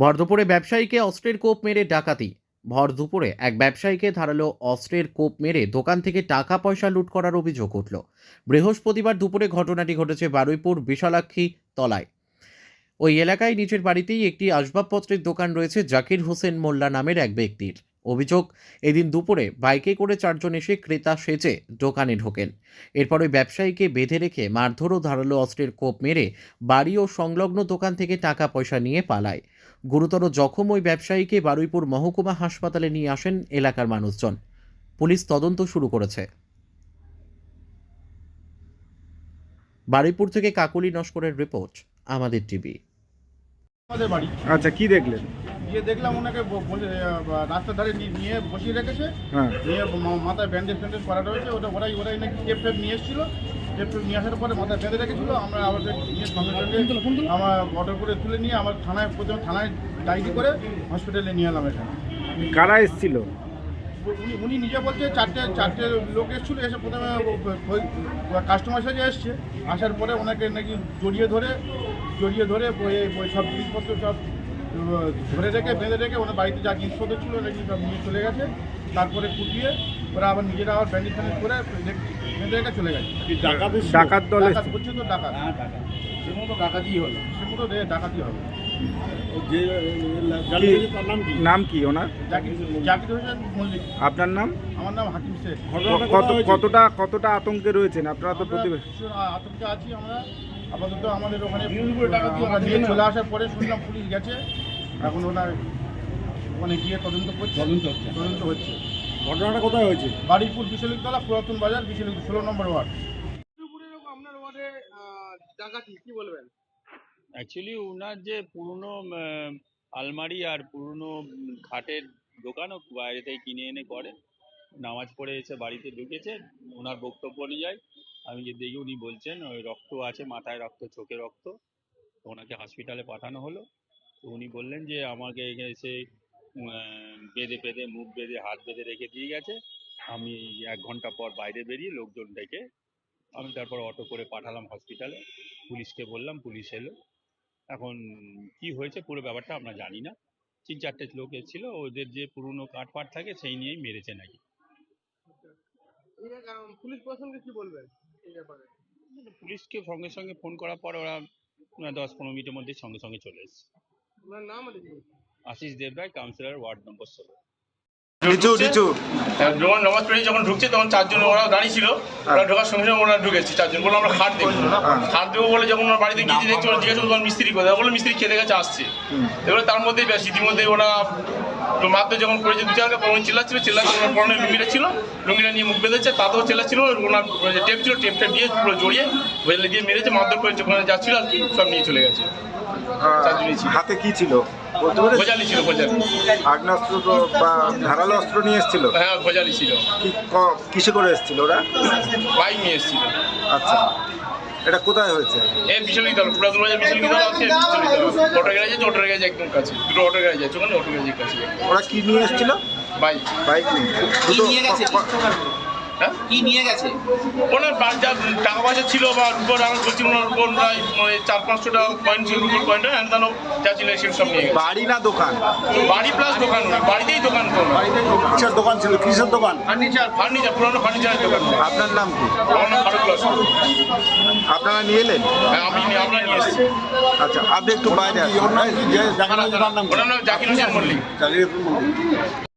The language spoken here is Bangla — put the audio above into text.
ভর দুপুরে ব্যবসায়ীকে অস্ত্রের কোপ মেরে ডাকাতি। ভর দুপুরে এক ব্যবসায়ীকে ধারালো অস্ত্রের কোপ মেরে দোকান থেকে টাকা পয়সা লুট করার অভিযোগ উঠল। বৃহস্পতিবার দুপুরে ঘটনাটি ঘটেছে বারুইপুর বিশালাক্ষী তলায়। ওই এলাকায় নিজের বাড়িতেই একটি আসবাবপত্রের দোকান রয়েছে জাকির হোসেন মোল্লা নামের এক ব্যক্তির। অভিযোগ, এদিন দুপুরে বাইকে করে চারজন এসে ক্রেতা সেজে দোকানে ঢোকেন। এরপর ওই ব্যবসায়ীকে বেঁধে রেখে মারধর ও ধারালো অস্ত্রের কোপ মেরে বাড়ি ও সংলগ্ন দোকান থেকে টাকা পয়সা নিয়ে পালায়। গুরুতর জখম ওই ব্যবসায়ীকে বারুইপুর মহকুমা হাসপাতালে নিয়ে আসেন এলাকার মানুষজন। পুলিশ তদন্ত শুরু করেছে। বারুইপুর থেকে কাকুলি নস্করের রিপোর্ট, আমাদের টিভি। আচ্ছা কি দেখলেন? গিয়ে দেখলাম ওনাকে রাস্তার ধারে নি- নিয়ে বসিয়ে রেখেছে। হ্যাঁ। নিয়ে মাথায় ব্যান্ডেজ ফ্যান্ডেজ করা রয়েছে। ওটা ওরাই ওরাই নাকি টেপ ফেপ নিয়ে এসেছিল। টেপ ফেপ নিয়ে আসার পরে মাথায় বেঁধে রেখেছিলো। আমরা আবার নিয়ে সঙ্গে সঙ্গে আমার অটো করে তুলে নিয়ে আমার থানায় প্রথমে থানায় ডায়েরি করে হসপিটালে নিয়ে এলাম এখানে। কারা এসেছিল? উনি নিজে বলছে চারটে চারটে লোক এসেছিল। এসে প্রথমে কাস্টমার সাথে এসছে। আসার পরে ওনাকে নাকি জড়িয়ে ধরে জড়িয়ে ধরে সব জিনিসপত্র সব ধরে রেখে বেঁধে রেখে ওনার বাড়িতে যা জিনিসপত্র ছিল নাকি সব নিয়ে চলে গেছে। তারপরে কুটিয়ে ওরা আবার নিজেরা আবার ব্যান্ডেজ ফ্যান্ডেজ করে বেঁধে রেখে চলে গেছে। ডাকাত দল এসেছিল তো ডাকাত। সে মতো ডাকাতি হলো। সে মতো ডাকাতি হবে। নাম কি? ওনার? আপনার নাম? আমার নাম হাকিম শেখ। কত কতটা কতটা আতঙ্কে রয়েছেন? আপনারা তো প্রতিবেশ আতঙ্কে আছি আমরা। আপাতত আমাদের ওখানে চলে আসার পরে শুনলাম পুলিশ গেছে। এখন ওনার ওখানে গিয়ে তদন্ত করছে। তদন্ত হচ্ছে। তদন্ত হচ্ছে। ঘটনাটা কোথায় হয়েছে? বাড়িপুর বিশালিকতলা পুরাতন বাজার বিশালিক ষোলো নম্বর ওয়ার্ড। অ্যাকচুয়ালি ওনার যে পুরনো আলমারি আর পুরনো খাটের দোকান ও বাইরে থেকে কিনে এনে করে। নামাজ পড়ে এসে বাড়িতে ঢুকেছে। ওনার বক্তব্য অনুযায়ী আমি যে দেখি উনি বলছেন ওই রক্ত আছে মাথায় রক্ত চোখে রক্ত। ওনাকে হসপিটালে পাঠানো হলো। তো উনি বললেন যে আমাকে এখানে এসে বেঁধে বেঁধে মুখ বেঁধে হাত বেঁধে রেখে দিয়ে গেছে। আমি এক ঘণ্টা পর বাইরে বেরিয়ে লোকজন ডেকে আমি তারপর অটো করে পাঠালাম হসপিটালে। পুলিশকে বললাম পুলিশ এলো। এখন কি হয়েছে পুরো ব্যাপারটা আমরা জানি না। তিন চারটে লোক এসেছিল ওদের যে পুরনো কাঠ ফাট থাকে সেই নিয়েই মেরেছে নাকি? পুলিশ প্রশাসনকে কি বলবেন এই ব্যাপারে? পুলিশকে সঙ্গে সঙ্গে ফোন করার পর ওরা দশ পনেরো মিনিটের মধ্যে সঙ্গে সঙ্গে চলে এসেছে। Ashis Debray councillor ward number ষোলো। নিচু যখন নামাজ পড়ে যখন ঢুকছে তখন চারজন ওরা দাঁড়িয়ে ছিল। ওরা ঢোকার সঙ্গে সঙ্গে ওরা ঢুকেছি। চারজন বলে আমরা খাট দেখব খাট দেবো বলে যখন ওরা বাড়িতে গিয়ে দেখছি ওরা জিজ্ঞাসা করল মিস্ত্রি কোথায়? বলে মিস্ত্রি খেতে গেছে আসছে। এবারে তার মধ্যেই ব্যাস ইতিমধ্যে ওরা তো মাত্র যখন করেছে দু চারকে পরনে চিল্লাচ্ছিল চিল্লাচ্ছে ওনার পরনে লুঙ্গিটা ছিল লুঙ্গিটা নিয়ে মুখ বেঁধেছে তাতেও চিল্লাচ্ছিল ওনার যে টেপ ছিল টেপটা দিয়ে পুরো জড়িয়ে বেলে দিয়ে মেরেছে মারধর করেছে ওখানে যাচ্ছিল আর কি সব নিয়ে চলে গেছে। ছিল। হাতে কি ছিল? ভোজালি ছিল ভোজালি। আগ্নেয়াস্ত্র বা ধারালো অস্ত্র নিয়ে এসেছিল? হ্যাঁ ভোজালি ছিল। কিসে করে এসেছিল ওরা? বাইক নিয়ে এসেছিল। আচ্ছা। এটা কোথায় হয়েছে? এই বিশাল বিদ্যালয় পুরাতন বাজার বিশাল বিদ্যালয় আছে বিশাল বিদ্যালয় অটো গ্যারেজ আছে অটো গ্যারেজ একদম কাছে। দুটো অটো গ্যারেজ আছে ওখানে অটো গ্যারেজের কাছে। ওরা কি নিয়ে এসেছিল? বাইক। বাইক নিয়ে। দুটো নিয়ে গেছে? হ্যাঁ? কি নিয়ে গেছে? ওনার যা টাকা পয়সা ছিল বা রুপোর আমি বলছি ওনার উপর প্রায় মানে চার পাঁচশো টাকা কয়েন ছিল রুপোর কয়েন হ্যাঁ তানো যা ছিল সেগুলো সব নিয়ে গেছে। বাড়ি না দোকান? বাড়ি প্লাস দোকান বাড়িতেই দোকান তো কিসের দোকান ছিল? কিসের দোকান? ফার্নিচার ফার্নিচার পুরোনো ফার্নিচারের দোকান। আপনার নাম কি? আমার নাম ফারুক আপনারা নিয়ে এলেন? হ্যাঁ আমি নিয়ে- আমরা নিয়ে এসেছি। আচ্ছা আপনি একটু বাইরে আসুন। ওনার নাম জাকির হোসেন মল্লিক।